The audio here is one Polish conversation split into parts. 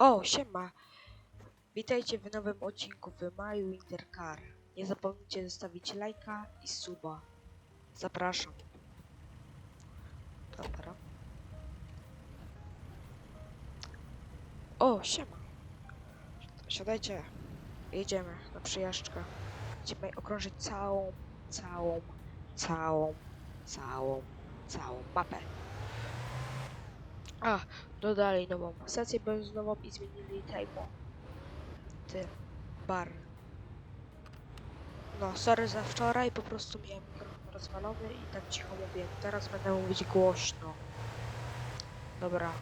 O, siema! Witajcie w nowym odcinku w My Winter Car. Nie zapomnijcie zostawić lajka i suba. Zapraszam. Dobra. O, siema! Siadajcie. Jedziemy na przejażdżkę. Będziemy okrążyć całą, całą, całą, całą, całą mapę. A, dodali nową stację benzynową i zmienili time'u. Ty, bar. No, sorry za wczoraj, po prostu miałem mikrofon rozwalony i tak cicho mówię. Teraz będę mówić głośno. Dobra.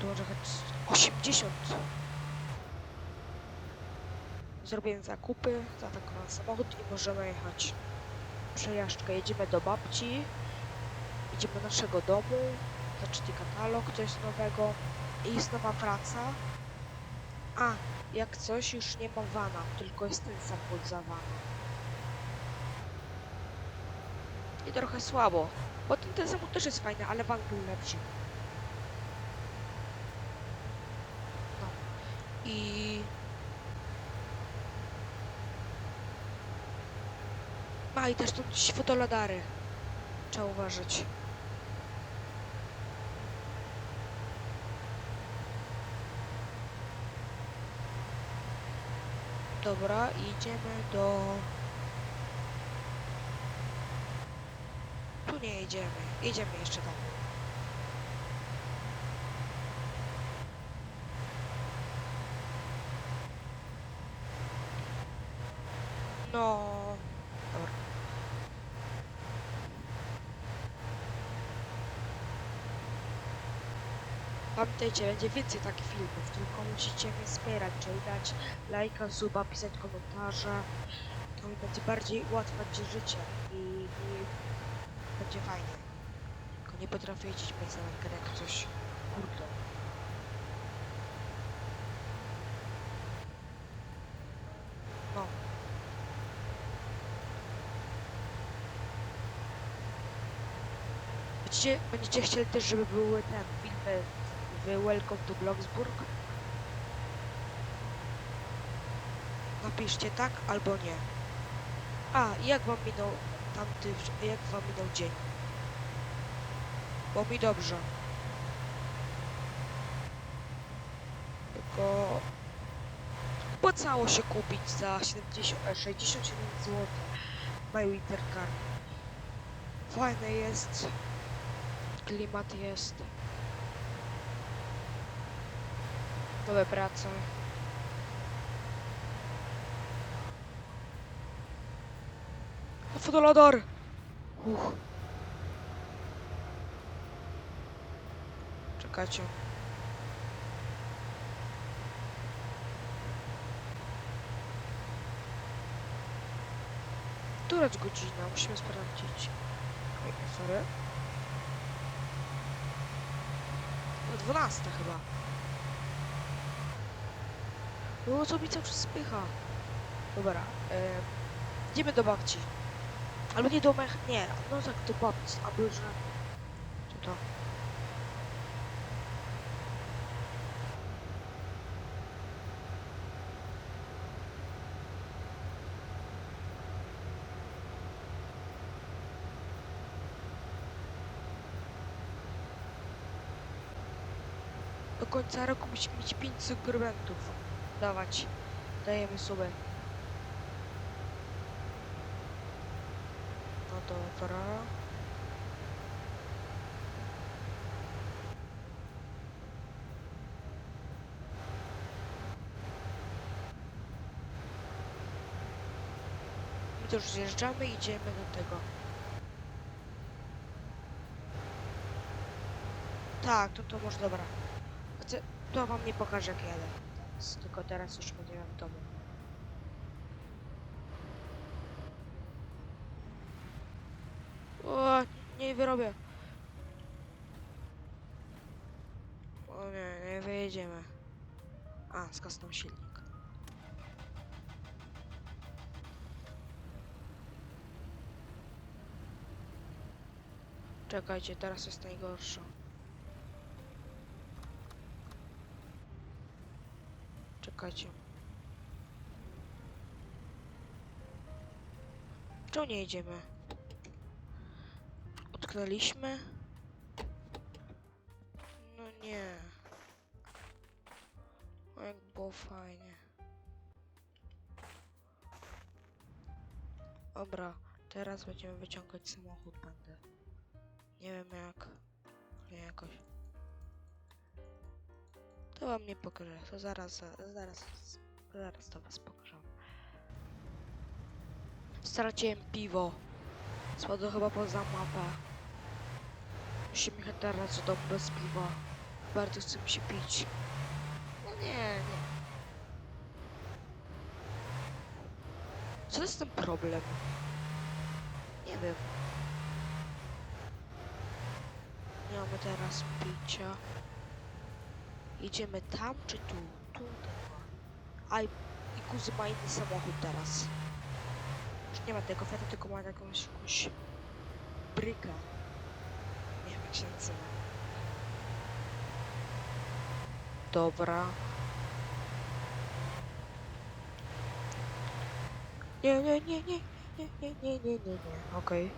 Tu może choć 80. Zrobiłem zakupy, zaatakowałem samochód i możemy jechać. Przejażdżkę, jedziemy do babci. Idziemy do naszego domu. Zobaczcie katalog, jest nowego. I jest nowa praca. A, jak coś, już nie ma vana, tylko jest ten samochód za vana. I trochę słabo, bo ten, ten samochód też jest fajny, ale van był lepszy. No. I... A, i też tu gdzieś fotoladary. Trzeba uważać. Dobra, idziemy do... Tu nie jedziemy. Jedziemy jeszcze tam. No... Dobra. Pamiętajcie, będzie więcej takich filmów, tylko musicie mnie wspierać, czyli dać lajka, suba, pisać komentarze. To mi będzie bardziej ułatwiać życie i, i będzie fajnie. Tylko nie potrafię jeździć bez jak coś kurde. No. Będziecie, będziecie chcieli też, żeby były ten filmy Welcome to Bloxburg? Napiszcie tak albo nie. A, jak wam minął tamty, jak wam minął dzień? Bo mi dobrze. Tylko opłacało się kupić za 70, e, 67 zł My Winter Car. Fajne jest. Klimat jest. Nowe prace. Fotoladar! Uch. Czekajcie. Która godzina? Musimy sprawdzić. Oj, sorry. No 12 chyba. No co mi cały czas spycha. Dobra, e, idziemy do babci. Albo nie do mech... Nie, no tak do babci, albo że... Co to? Do końca roku musimy mieć 5 subskrybentów. Dawać. Dajemy suby. No dobra. My to już zjeżdżamy i idziemy do tego. Tak, to to może dobra. To wam nie pokażę jak jadę. Tylko teraz już będziemy w domu. O, nie wyrobię. O nie, nie wyjedziemy. A, skasnął silnik. Czekajcie, teraz jest najgorsze. Czekajcie. Czemu nie jedziemy? Utknęliśmy? No nie. O, jak było fajnie. Dobra, teraz będziemy wyciągać samochód będę. Nie wiem jak, ale jakoś. To wam nie pokażę, to zaraz, zaraz, zaraz to was pokażę. Straciłem piwo. Spadło chyba poza mapę. Musimy jechać teraz do domu bez piwa. Bardzo chcę się pić. No nie, nie. Co jest ten problem? Nie wiem. Nie mamy teraz picia. Idziemy tam czy tu? Tu. A i, i kuzy ma inny samochód teraz. Już nie ma tego Fiata, tylko ma jakąś, jakąś brykę. Nie wiem jak się nazywa. Dobra. Nie, nie, nie, nie, nie, nie, nie, nie, nie, nie. Okej.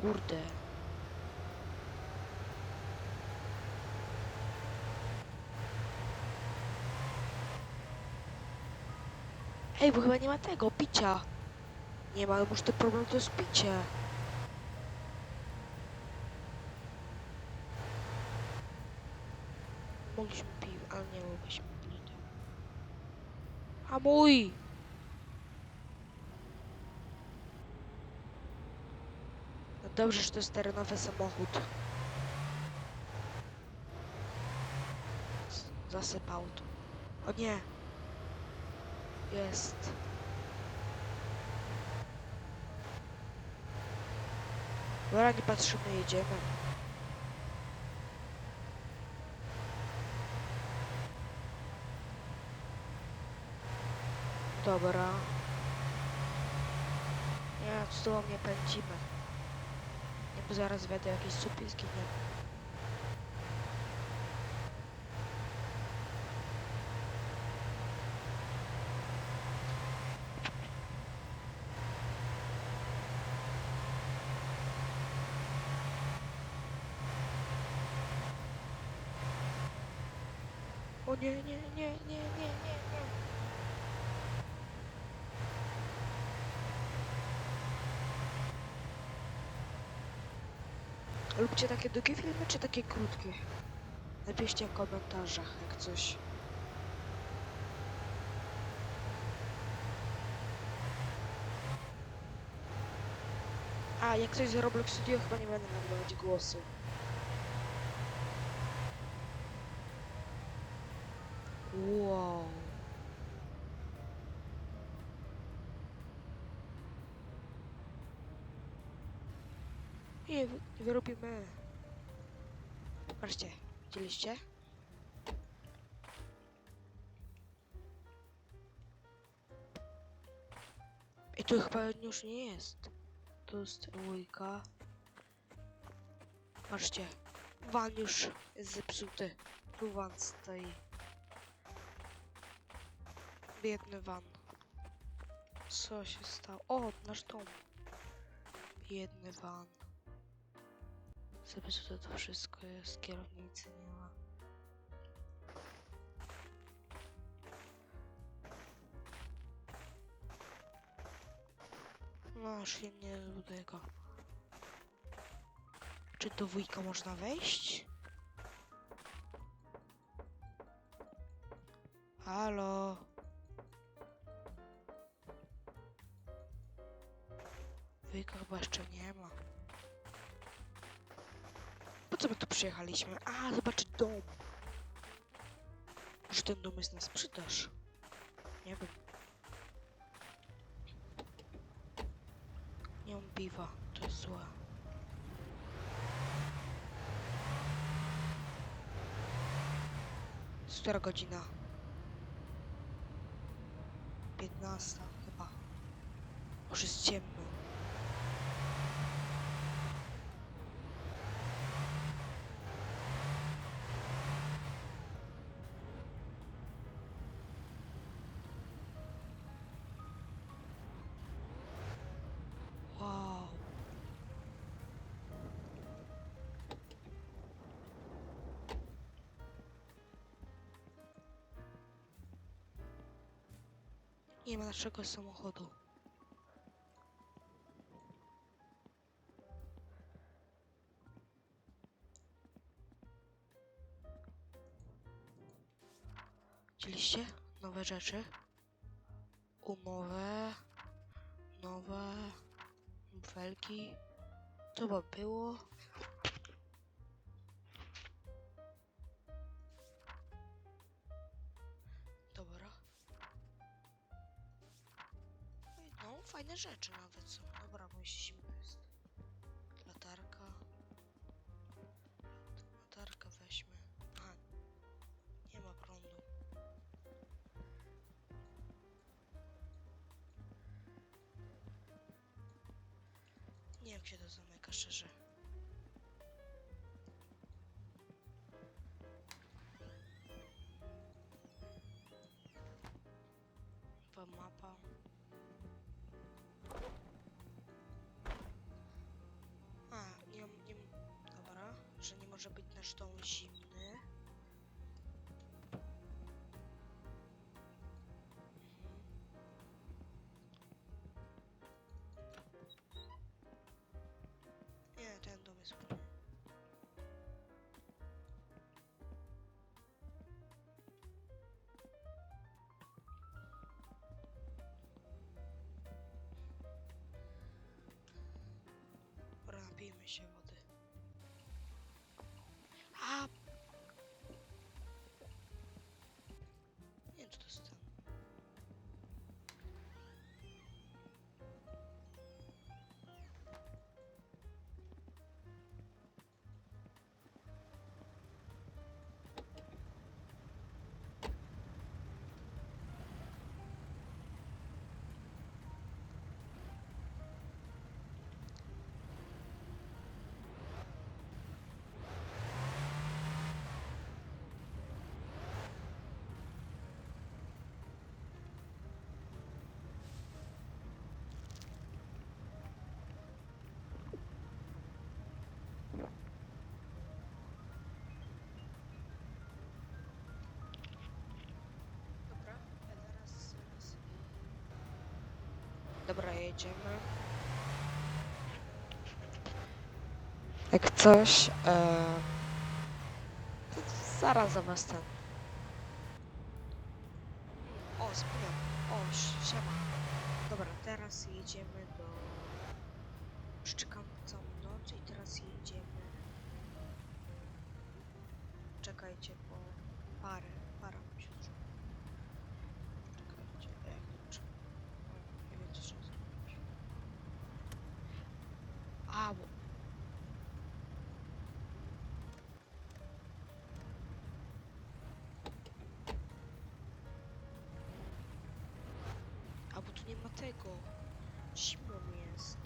Kurde. Ej, bo chyba nie ma tego, picia. Nie ma, ale może to problem to jest picie. Mogliśmy pić, ale nie mogliśmy pić. A mój! No dobrze, że to jest terenowy samochód. Zasypał to. O nie! Jest. Dobra, nie patrzymy, jedziemy. Dobra. Nie, z tobą nie pędzimy. Nie, bo zaraz wiadę jakieś supy zginie. Nie, nie, nie, nie, nie, nie, nie. Lubcie takie długie filmy, czy takie krótkie? Napiszcie w komentarzach, jak coś. A, jak coś z Roblox Studio, chyba nie będę nagrywać głosu. Wow. Nie, wy- wyrobimy. Patrzcie, widzieliście? I tu chyba już nie jest. Tu jest dwójka. Patrzcie, van już jest zepsuty. Tu van stoi. Biedny van. Co się stało? O, nasz dom. Biedny van. Zepsute to wszystko jest, kierownicy nie ma. No, silnie do tego. Czy do wujka można wejść? Halo? Wujka chyba jeszcze nie ma. Po co my tu przyjechaliśmy? A, zobaczyć dom. Może ten dom jest na sprzedaż? Nie wiem. Nie mam piwa, to jest złe. Jest Która godzina? 15 chyba. Już jest ciemno. Nie ma naszego samochodu. Widzieliście? Nowe rzeczy. Umowy. Nowe. Felki. Co by było? Fajne rzeczy nawet są. Dobra, bo jeszcze zimno jest. Latarka. Latarkę weźmy. Aha. Nie ma prądu. Nie wiem, się to zamyka, szczerze. Chyba mapa. Nie może być nasz dom zimny. Mhm. Nie, ten dom jest fajny. Dobra, napijmy się wody. Dobra, jedziemy. Jak coś, e... zaraz za was ten. O, spinam. O, siema. Dobra, teraz jedziemy do... Szczekam całą noc i teraz jedziemy. Czekajcie, bo parę, tego. Mi jest.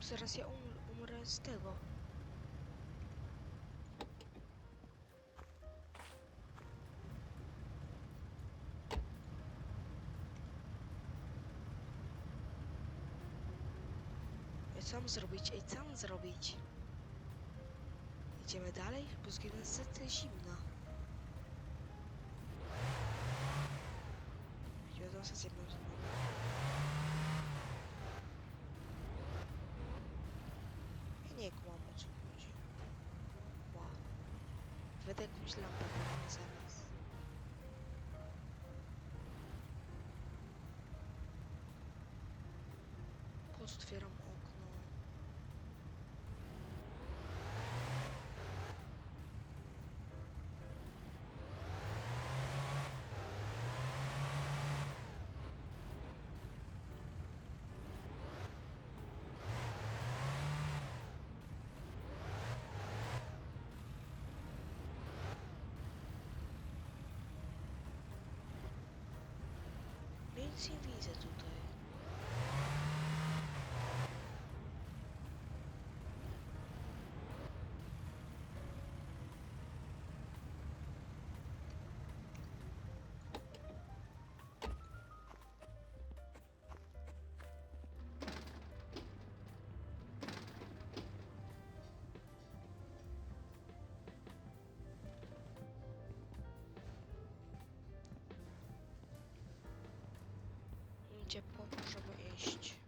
Zaraz ja um umrę z tego. Mam zrobić? Ej, co mam zrobić? Idziemy dalej? Bo zginę z zimna. Idziemy z jedną z Ja nie kłam o co chodzi. Wow. Będę jakąś lampę zaraz. Otwieram okno. Nic nie gdzie po, iść.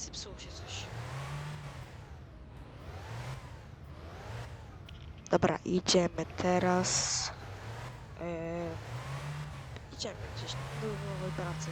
Zepsuło się coś. Dobra, idziemy teraz. Eee, idziemy gdzieś do nowej pracy.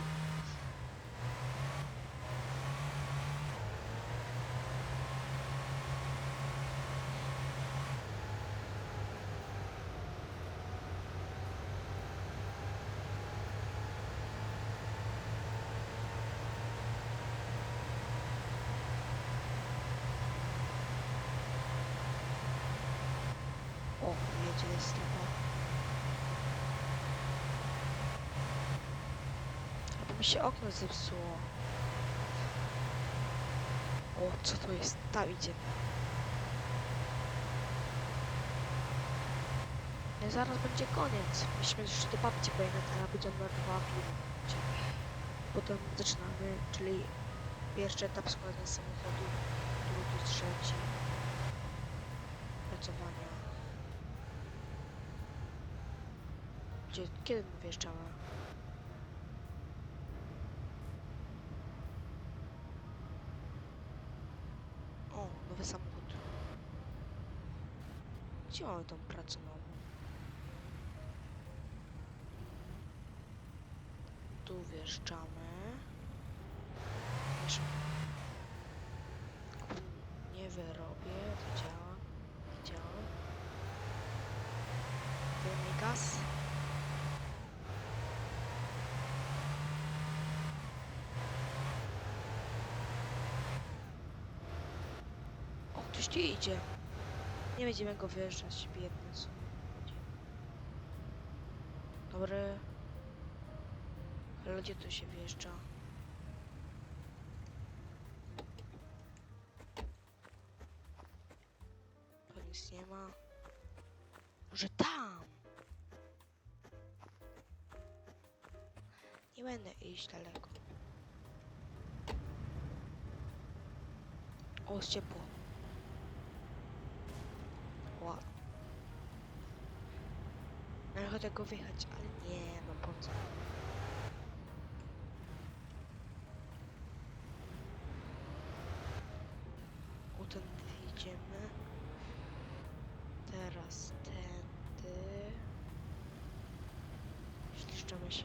O, jedzie strefa. Albo mi się okno zepsuło. O, co to jest? Tam idzie. Nie, zaraz będzie koniec. Musimy jeszcze do babci pojechać, ale będzie na dwa minuty. Potem zaczynamy, czyli pierwszy etap składania samochodu, drugi, trzeci. Pracowania. Gdzie, kiedy my wjeżdżamy? O, nowy samochód. Mamy tą pracę nową? Tu wjeżdżamy. Nie wyrobię, to działa. To działa. Wyjmij gaz. O, tu idzie. Nie będziemy go wyjeżdżać, biedny są. Dobry. Ale gdzie tu się wjeżdża? Tu nic nie ma. Może tam? Nie będę iść daleko. O, ciepło. Ła. Mam ochotę go wyjechać, ale nie, no po co? O, ten idziemy. Teraz tędy. Śliszczamy się.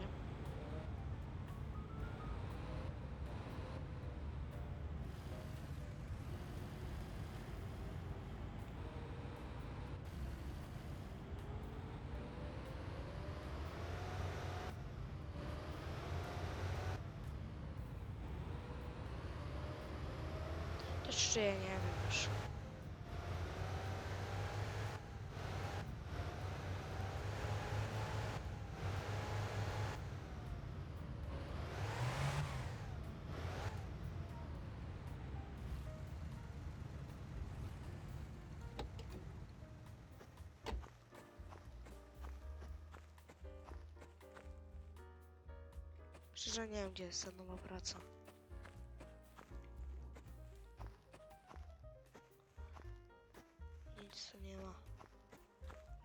Jeszcze ja nie wiem już. Szczerze nie wiem, gdzie jest ta nowa praca.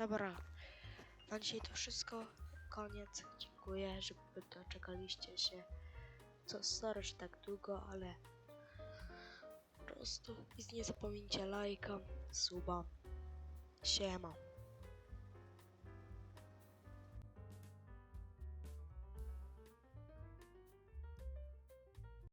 Dobra. Na dzisiaj to wszystko. Koniec. Dziękuję, że doczekaliście się. Co sorry, że tak długo, ale po prostu. I nie zapomnijcie lajka, suba. Siema.